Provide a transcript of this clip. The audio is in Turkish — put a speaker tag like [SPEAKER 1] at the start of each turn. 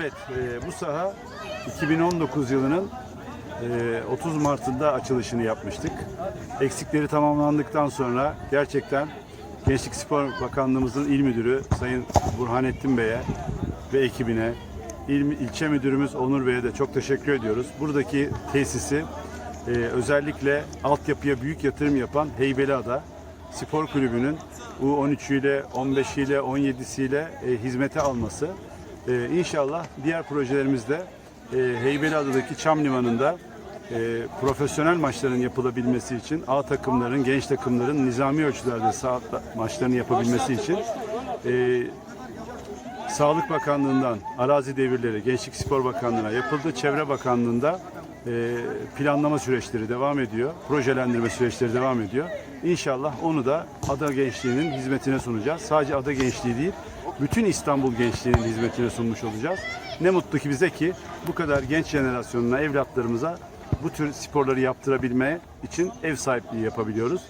[SPEAKER 1] Evet, e, bu saha 2019 yılının e, 30 Mart'ında açılışını yapmıştık. Eksikleri tamamlandıktan sonra gerçekten Gençlik Spor Bakanlığımızın il müdürü Sayın Burhanettin Bey'e ve ekibine, il, ilçe müdürümüz Onur Bey'e de çok teşekkür ediyoruz. Buradaki tesisi e, özellikle altyapıya büyük yatırım yapan Heybeliada Spor Kulübü'nün U13 ile 15 ile 17'siyle e, hizmete alması. E, inşallah diğer projelerimizde e, Heybeliada'daki Çam Limanı'nda e, profesyonel maçların yapılabilmesi için A takımların, genç takımların nizami ölçülerde saat maçlarını yapabilmesi için e, Sağlık Bakanlığı'ndan arazi devirleri Gençlik Spor Bakanlığı'na yapıldı. Çevre Bakanlığı'nda e, planlama süreçleri devam ediyor. Projelendirme süreçleri devam ediyor. İnşallah onu da ada gençliğinin hizmetine sunacağız. Sadece ada gençliği değil, bütün İstanbul gençliğinin hizmetine sunmuş olacağız. Ne mutlu ki bize ki bu kadar genç jenerasyonuna, evlatlarımıza bu tür sporları yaptırabilmeye için ev sahipliği yapabiliyoruz.